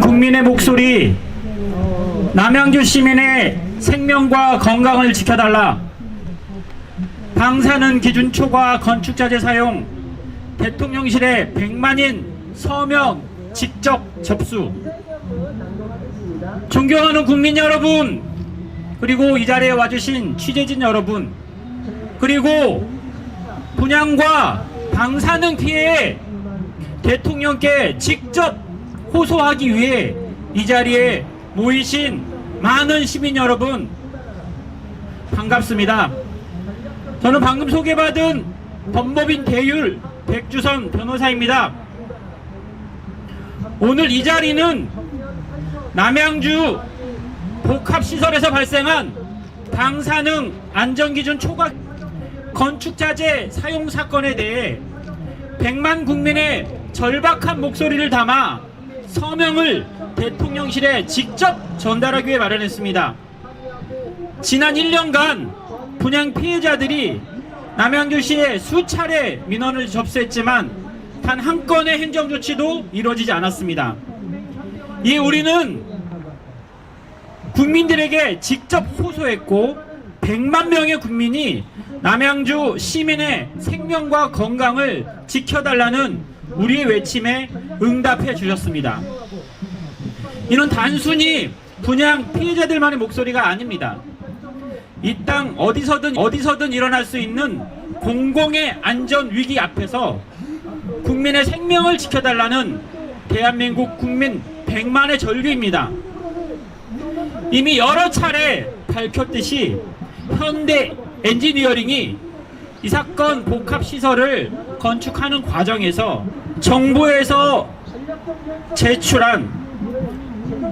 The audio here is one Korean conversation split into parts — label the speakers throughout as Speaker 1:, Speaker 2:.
Speaker 1: 국민의 목소리 남양주 시민의 생명과 건강을 지켜달라. 방사능 기준 초과 건축자재 사용 대통령실에 100만인 서명 직접 접수. 존경하는 국민 여러분 그리고 이 자리에 와주신 취재진 여러분 그리고 분양과 방사능 피해에 대통령께 직접 호소하기 위해 이 자리에 모이신 많은 시민 여러분 반갑습니다. 저는 방금 소개받은 법무빈 대율 백주선 변호사입니다. 오늘 이 자리는 남양주 복합시설에서 발생한 방사능 안전기준 초과 건축자재 사용 사건에 대해 100만 국민의 절박한 목소리를 담아 서명을 대통령실에 직접 전달하기 위해 마련했습니다. 지난 1년간 분양 피해자들이 남양주시에 수차례 민원을 접수했지만 단 한 건의 행정조치도 이루어지지 않았습니다. 이에 우리는 국민들에게 직접 호소했고 100만 명의 국민이 남양주 시민의 생명과 건강을 지켜달라는 우리의 외침에 응답해 주셨습니다. 이는 단순히 분양 피해자들만의 목소리가 아닙니다. 이 땅 어디서든 어디서든 일어날 수 있는 공공의 안전 위기 앞에서 국민의 생명을 지켜달라는 대한민국 국민 100만의 절규입니다. 이미 여러 차례 밝혔듯이 현대 엔지니어링이 이 사건 복합 시설을 건축하는 과정에서 정부에서 제출한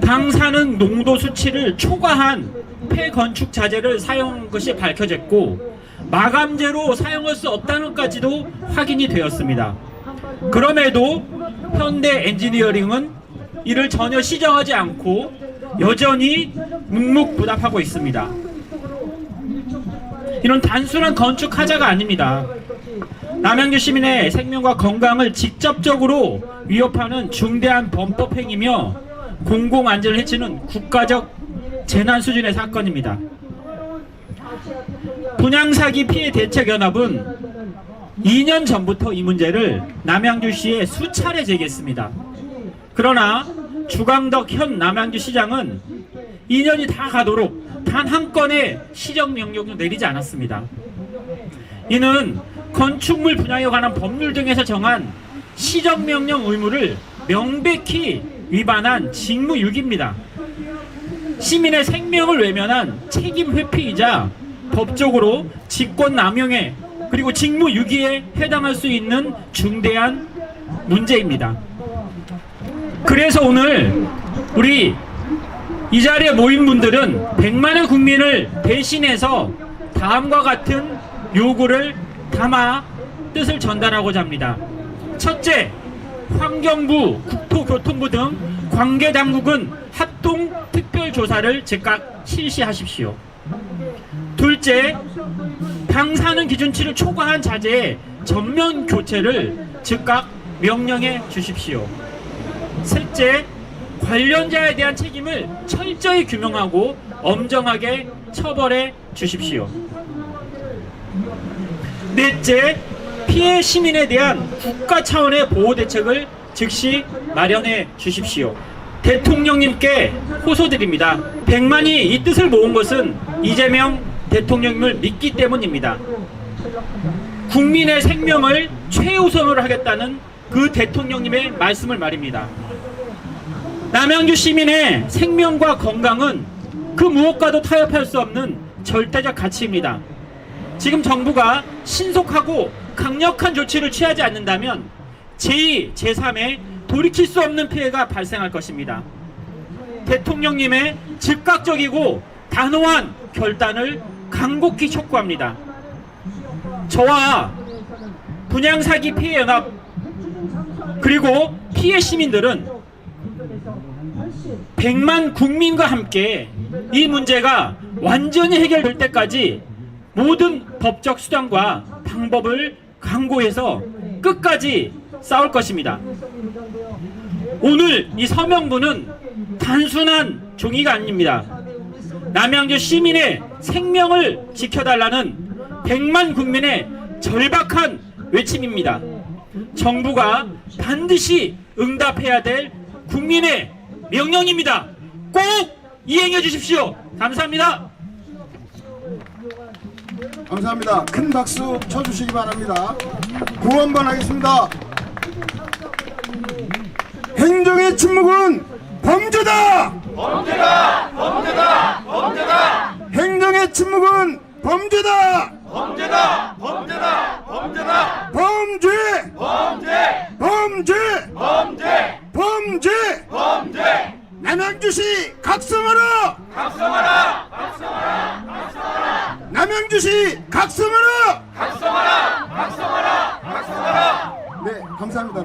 Speaker 1: 방사능 농도 수치를 초과한 폐건축 자재를 사용한 것이 밝혀졌고 마감재로 사용할 수 없다는 것까지도 확인이 되었습니다. 그럼에도 현대 엔지니어링은 이를 전혀 시정하지 않고 여전히 묵묵부답하고 있습니다. 이런 단순한 건축 하자가 아닙니다. 남양주 시민의 생명과 건강을 직접적으로 위협하는 중대한 범법 행위며 공공 안전을 해치는 국가적 재난 수준의 사건입니다. 분양사기 피해 대책 연합은 2년 전부터 이 문제를 남양주시에 수차례 제기했습니다. 그러나 주광덕 현 남양주 시장은 2년이 다 가도록 단 한 건의 시정 명령도 내리지 않았습니다. 이는 건축물 분양에 관한 법률 등에서 정한 시정 명령 의무를 명백히 위반한 직무유기입니다. 시민의 생명을 외면한 책임 회피이자 법적으로 직권 남용에 그리고 직무유기에 해당할 수 있는 중대한 문제입니다. 그래서 오늘 우리 이 자리에 모인 분들은 100만의 국민을 대신해서 다음과 같은 요구를 담아 뜻을 전달하고자 합니다. 첫째, 환경부, 국토교통부 등 관계 당국은 합동 특별 조사를 즉각 실시하십시오. 둘째, 방사능 기준치를 초과한 자재의 전면 교체를 즉각 명령해 주십시오. 셋째, 관련자에 대한 책임을 철저히 규명하고 엄정하게 처벌해 주십시오. 넷째, 피해 시민에 대한 국가 차원의 보호 대책을 즉시 마련해 주십시오. 대통령님께 호소드립니다. 100만이 이 뜻을 모은 것은 이재명 대통령님을 믿기 때문입니다. 국민의 생명을 최우선으로 하겠다는 그 대통령님의 말씀을 말입니다. 남양주 시민의 생명과 건강은 그 무엇과도 타협할 수 없는 절대적 가치입니다. 지금 정부가 신속하고 강력한 조치를 취하지 않는다면 제2, 제3의 돌이킬 수 없는 피해가 발생할 것입니다. 대통령님의 즉각적이고 단호한 결단을 강곡히 촉구합니다. 저와 분양사기 피해연합 그리고 피해 시민들은 100만 국민과 함께 이 문제가 완전히 해결될 때까지 모든 법적 수단과 방법을 강구해서 끝까지 싸울 것입니다. 오늘 이 서명부는 단순한 종이가 아닙니다. 남양주 시민의 생명을 지켜달라는 100만 국민의 절박한 외침입니다. 정부가 반드시 응답해야 될 국민의 명령입니다. 꼭 이행해 주십시오. 감사합니다.
Speaker 2: 감사합니다. 큰 박수 쳐주시기 바랍니다. 구호 한번 하겠습니다. 행정의 침묵은 범죄다! 범죄다! 범죄다! 범죄다! 행정의 침묵은 범죄다! 범죄다! 범죄다! 범죄다! 범죄! 범죄! 범죄! 범죄! 범죄! 범죄! 남양주시 각성하라! 남 양주시 각성하라! 각성하라! 각성하라! 각성하라! 네, 감사합니다.